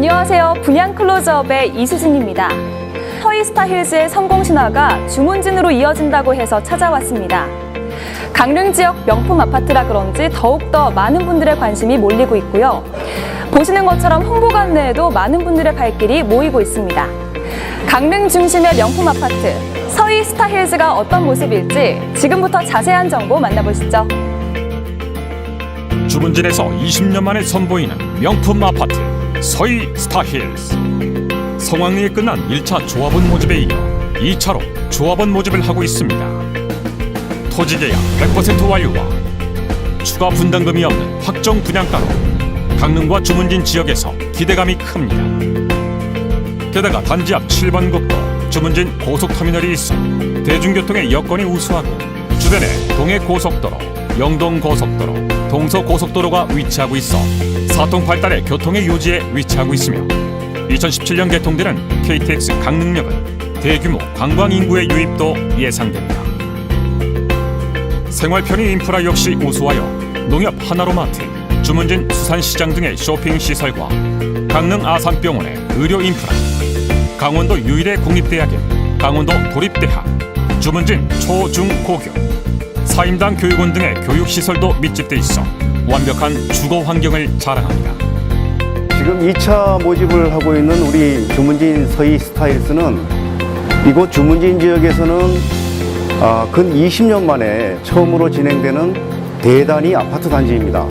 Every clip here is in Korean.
안녕하세요. 분양 클로즈업의 이수진입니다. 서이스타 힐즈의 성공 신화가 주문진으로 이어진다고 해서 찾아왔습니다. 강릉 지역 명품 아파트라 그런지 더욱더 많은 분들의 관심이 몰리고 있고요. 보시는 것처럼 홍보 관 내에도 많은 분들의 발길이 모이고 있습니다. 강릉 중심의 명품 아파트 서이스타 힐즈가 어떤 모습일지 지금부터 자세한 정보 만나보시죠. 주문진에서 20년 만에 선보이는 명품 아파트 서희 스타힐스. 성황리에 끝난 1차 조합원 모집에 이어 2차로 조합원 모집을 하고 있습니다. 토지 계약 100% 완료와 추가 분담금이 없는 확정 분양가로 강릉과 주문진 지역에서 기대감이 큽니다. 게다가 단지 앞 7번 국도 주문진 고속터미널이 있어 대중교통의 여건이 우수하고 주변에 동해고속도로, 영동고속도로, 동서고속도로가 위치하고 있어 사통팔달의 교통의 요지에 위치하고 있으며 2017년 개통되는 KTX 강릉역은 대규모 관광 인구의 유입도 예상됩니다. 생활 편의 인프라 역시 우수하여 농협 하나로마트, 주문진 수산시장 등의 쇼핑 시설과 강릉 아산병원의 의료 인프라, 강원도 유일의 국립대학인 강원도 도립대학, 주문진 초중고교, 사임당 교육원 등의 교육시설도密집돼 있어 완벽한 주거 환경을 자랑합니다. 지금 2차 모집을 하고 있는 우리 주문진 서희 스타일스는 이곳 주문진 지역에서는 아, 근 20년 만에 처음으로 진행되는 대단위 아파트 단지입니다.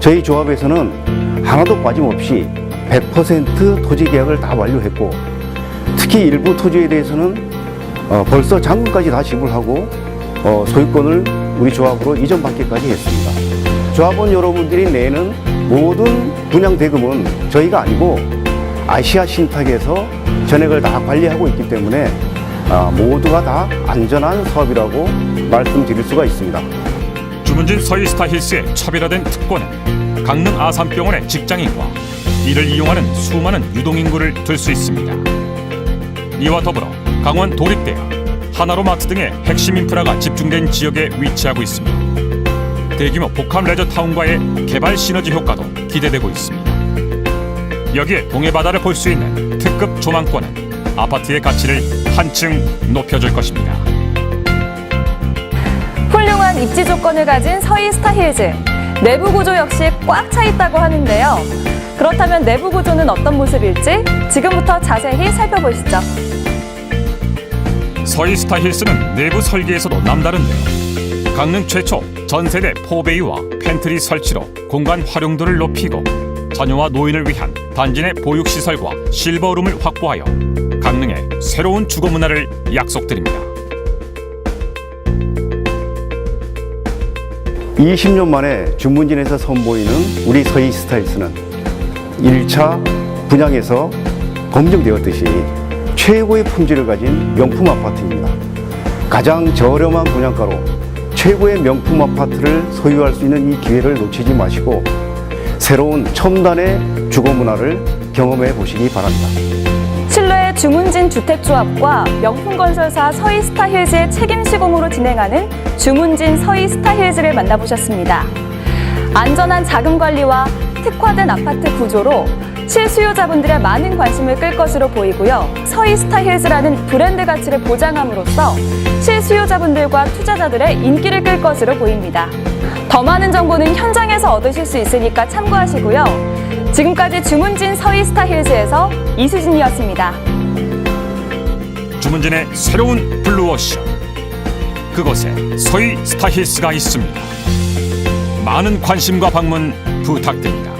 저희 조합에서는 하나도 빠짐없이 100% 토지 계약을 다 완료했고 특히 일부 토지에 대해서는 어, 벌써 잔금까지 다 지불하고 어, 소유권을 우리 조합으로 이전받기까지 했습니다. 조합원 여러분들이 내는 모든 분양 대금은 저희가 아니고 아시아 신탁에서 전액을 다 관리하고 있기 때문에 아, 모두가 다 안전한 사업이라고 말씀드릴 수가 있습니다. 주문진 서이스타 힐스의 차별화된 특권은 강릉 아산병원의 직장인과 이를 이용하는 수많은 유동인구를 둘수 있습니다. 이와 더불어 강원 도립대학, 하나로 마트 등의 핵심 인프라가 집중된 지역에 위치하고 있으며 대규모 복합 레저 타운과의 개발 시너지 효과도 기대되고 있습니다. 여기에 동해바다를 볼 수 있는 특급 조망권은 아파트의 가치를 한층 높여줄 것입니다. 훌륭한 입지 조건을 가진 서이스타 힐즈. 내부 구조 역시 꽉 차 있다고 하는데요. 그렇다면 내부 구조는 어떤 모습일지 지금부터 자세히 살펴보시죠. 서이스타 힐스는 내부 설계에서도 남다른데요. 강릉 최초 전세대 포베이와 팬트리 설치로 공간 활용도를 높이고 자녀와 노인을 위한 단지 내 보육시설과 실버룸을 확보하여 강릉의 새로운 주거 문화를 약속드립니다. 20년 만에 주문진에서 선보이는 우리 서희 스타일스는 1차 분양에서 검증되었듯이 최고의 품질을 가진 명품 아파트입니다. 가장 저렴한 분양가로 최고의 명품 아파트를 소유할 수 있는 이 기회를 놓치지 마시고 새로운 첨단의 주거 문화를 경험해 보시기 바랍니다. 주문진 주택조합과 명품건설사 서이스타힐즈의 책임 시공으로 진행하는 주문진 서이스타힐즈를 만나보셨습니다. 안전한 자금 관리와 특화된 아파트 구조로 실수요자분들의 많은 관심을 끌 것으로 보이고요. 서이스타힐즈라는 브랜드 가치를 보장함으로써 실수요자분들과 투자자들의 인기를 끌 것으로 보입니다. 더 많은 정보는 현장에서 얻으실 수 있으니까 참고하시고요. 지금까지 주문진 서이스타힐즈에서 이수진이었습니다. 주문진의 새로운 블루오션 그곳에 서이 스타힐스가 있습니다. 많은 관심과 방문 부탁드립니다.